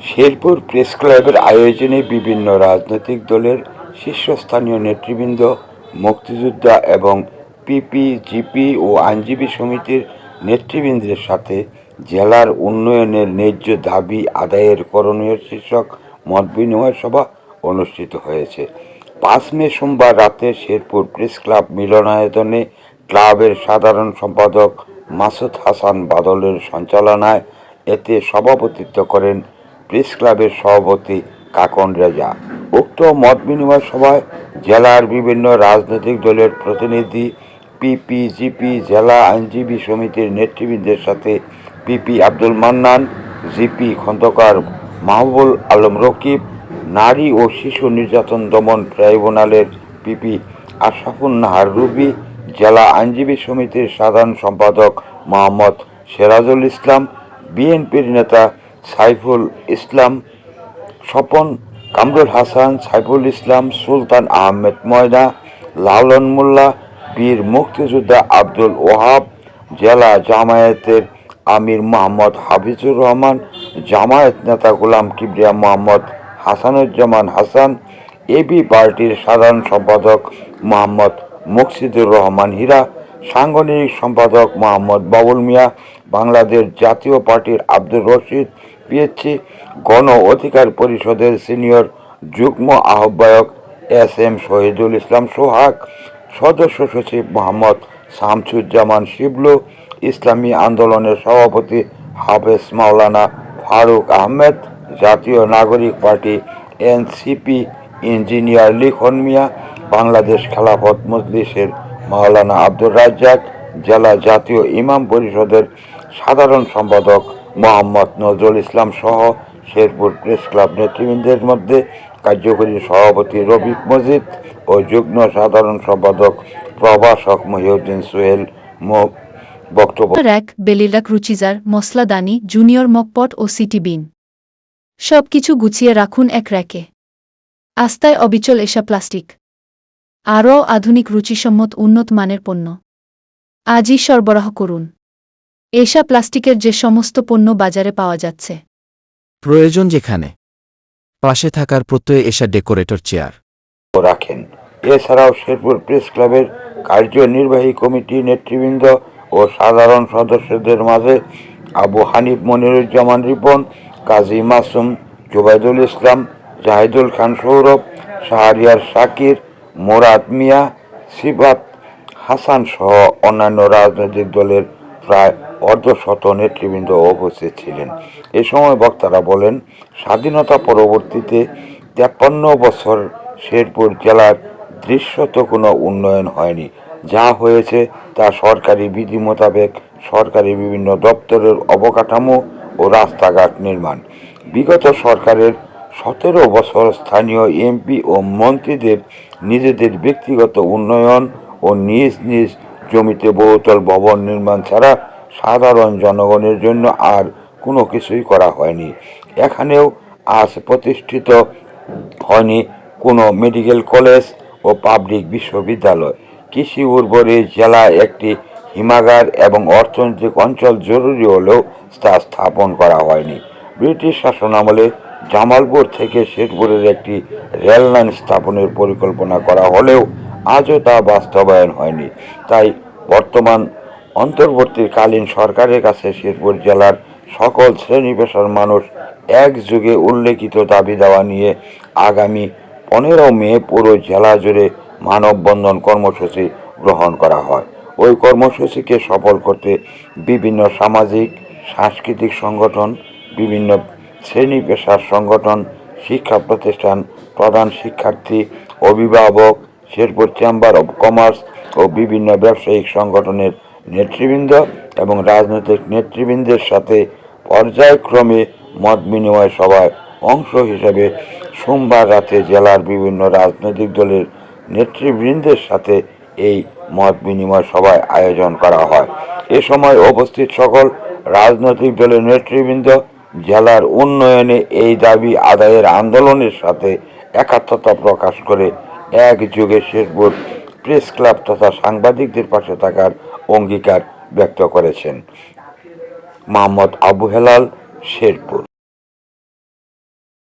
Sherpur press ক্লাবের আয়োজনে বিভিন্ন রাজনৈতিক দলের শীর্ষস্থানীয় নেতৃবৃন্দ, মুক্তিযোদ্ধা এবং পিপি জিপি ও আইনজীবী সমিতির নেতৃবৃন্দের সাথে জেলার উন্নয়নের ন্যায্য দাবি আদায়ের করণীয় শীর্ষক মত বিনিময় সভা অনুষ্ঠিত হয়েছে। পাঁচ মে সোমবার রাতে শেরপুর প্রেস ক্লাব মিলনায়তনে ক্লাবের সাধারণ সম্পাদক মাসুদ হাসান বাদলের সঞ্চালনায় এতে সভাপতিত্ব করেন প্রেস ক্লাবের সভাপতি কাকন রেজা। উক্ত মত বিনিময় সভায় জেলার বিভিন্ন রাজনৈতিক দলের প্রতিনিধি পিপিজিপি জেলা আইনজীবী সমিতির নেতৃবৃন্দের সাথে পিপি আব্দুল মান্নান, জিপি খন্দকার মাহবুল আলম রকিব, নারী ও শিশু নির্যাতন দমন ট্রাইব্যুনালের পিপি আশরাফুন নাহার রুবি, জেলা আইনজীবী সমিতির সাধারণ সম্পাদক মোহাম্মদ সেরাজুল ইসলাম, বিএনপির নেতা সাইফুল ইসলাম, স্বপন কামরুল হাসান, সাইফুল ইসলাম, সুলতান আহমেদ ময়না, লালন মোল্লা, বীর মুক্তিযোদ্ধা আব্দুল ওহাব জেলা জামায়াতের আমির মোহাম্মদ হাফিজুর রহমান, জামায়াত নেতা গোলাম কিবরিয়া মোহাম্মদ হাসানুজ্জামান হাসান এবি পার্টির সাধারণ সম্পাদক মোহাম্মদ মুকসিদুর রহমান হীরা সাংগঠনিক সম্পাদক মোহাম্মদ বাবুল মিয়া, বাংলাদেশ জাতীয় পার্টির আব্দুর রশিদ পিএইচি গণ অধিকার পরিষদের সিনিয়র যুগ্ম আহ্বায়ক এস এম শহীদুল ইসলাম সোহাগ, সদস্য সচিব মোহাম্মদ শামসুজ্জামান শিবলু, ইসলামী আন্দোলনের সভাপতি হাফেজ মাওলানা Faruk Ahmed, Jatiya Nagorik party NCP engineer Likhon Mia, Bangladesh Khelafat মজলিসের মাওলানা আব্দুর রাজ্জাক, জেলা জাতীয় ইমাম পরিষদের সাধারণ সম্পাদক মোহাম্মদ নজরুল ইসলাম সহ শেরপুর প্রেস ক্লাব নেতৃবৃন্দের মধ্যে কার্যকরী সভাপতি রবিক মজিদ ও যুগ্ম সাধারণ সম্পাদক প্রভাষক মহিউদ্দিন সোহেল বক্তব্য র্যাক বেলিরাক রুচিজার মশলাদানি জুনিয়র মকপট ও সিটি বিন। সব কিছু গুছিয়ে রাখুন এক র্যাকে। আস্তায় অবিচল এসা প্লাস্টিক। আরও আধুনিক রুচিসম্মত উন্নত মানের পণ্য। আজই সরবরাহ করুন। এসা প্লাস্টিকের যে সমস্ত পণ্য বাজারে পাওয়া যাচ্ছে। প্রয়োজন যেখানে। পাশে থাকার প্রত্যয়ে এসা ডেকোরেটর চেয়ার। রাখেন। এছাড়াও শেরপুর প্রেস ক্লাবের কার্যনির্বাহী কমিটি নেতৃবৃন্দ ও সাধারণ সদস্যদের মাঝে আবু হানিফ মনিরুজ্জামান রিপন কাজী মাসুম জুবাইদুল ইসলাম জাহিদুল খান সৌরভ শাহরিয়ার শাকির মোরাদ মিয়া সিবাত হাসান সহ অন্যান্য রাজনৈতিক দলের প্রায় অর্ধশত নেতৃবৃন্দ উপস্থিত ছিলেন। এ সময় বক্তারা বলেন, স্বাধীনতা পরবর্তীতে তেপ্পান্ন বছর শেরপুর জেলার দৃশ্যত কোনো উন্নয়ন হয়নি। যা হয়েছে তা সরকারি বিধি মোতাবেক সরকারি বিভিন্ন দপ্তরের অবকাঠামো ও রাস্তাঘাট নির্মাণ। বিগত সরকারের সতেরো বছর স্থানীয় এমপি ও মন্ত্রীদের নিজেদের ব্যক্তিগত উন্নয়ন ও নিজ নিজ জমিতে বহুতল ভবন নির্মাণ ছাড়া সাধারণ জনগণের জন্য আর কোনো কিছুই করা হয়নি। এখানেও আজ প্রতিষ্ঠিত হয়নি কোনো মেডিকেল কলেজ ও পাবলিক বিশ্ববিদ্যালয়। কৃষি উর্বরে জেলায় একটি হিমাগার এবং অর্থনৈতিক অঞ্চল জরুরি হলেও তা স্থাপন করা হয়নি। ব্রিটিশ শাসনামলে জামালপুর থেকে শেরপুরের একটি রেল লাইন স্থাপনের পরিকল্পনা করা হলেও আজও তা বাস্তবায়ন হয়নি। তাই বর্তমান অন্তর্বর্তীকালীন সরকারের কাছে শেরপুর জেলার সকল শ্রেণি পেশার মানুষ একযোগে উল্লেখিত দাবি দেওয়া নিয়ে আগামী পনেরো মে পুরো জেলা জুড়ে মানববন্ধন কর্মসূচি গ্রহণ করা হয়। ওই কর্মসূচিকে সফল করতে বিভিন্ন সামাজিক, সাংস্কৃতিক সংগঠন, বিভিন্ন শ্রেণি পেশার সংগঠন, শিক্ষা প্রতিষ্ঠান, প্রধান শিক্ষার্থী, অভিভাবক, শেরপুর চেম্বার অব কমার্স ও বিভিন্ন ব্যবসায়িক সংগঠনের নেতৃবৃন্দ এবং রাজনৈতিক নেতৃবৃন্দের সাথে পর্যায়ক্রমে মত বিনিময় সভায় অংশ হিসেবে সোমবার রাতে জেলার বিভিন্ন রাজনৈতিক দলের নেতৃবৃন্দের সাথে এই মত বিনিময় সভায় আয়োজন করা হয়। এ সময় উপস্থিত সকল রাজনৈতিক দলের নেতৃবৃন্দ জেলার উন্নয়নে এই দাবি আদায়ের আন্দোলনের সাথে একাত্মতা প্রকাশ করে এক যুগে শেরপুর প্রেস ক্লাব তথা সাংবাদিকদের পাশে থাকার অঙ্গীকার ব্যক্ত করেছেন। মোহাম্মদ আবু হেলাল, শেরপুর।